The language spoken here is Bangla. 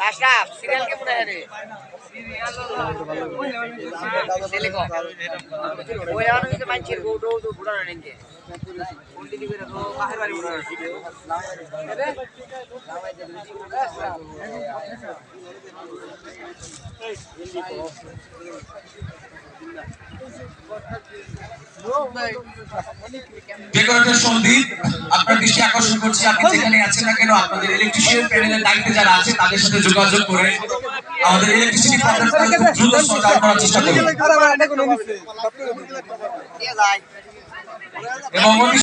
আশরাফ সিরিয়াল কে পড়ে রে ছেলে কো ওই আর তো মানছির গো ডো তো পুরা নেনকে কোনটি দিবে তো বাহির বাড়ি পুরা আপনার দৃষ্টি আকর্ষণ করছি। আপনি যেখানে আছেন না কেন আপনাদের ইলেকট্রিশিয়ান প্যানেলের দায়িত্বে যারা আছে তাদের সাথে যোগাযোগ করে আমাদের ইলেকট্রিসিটি প্রবলেম দ্রুত সর্ট আউট করার চেষ্টা করুন। এবং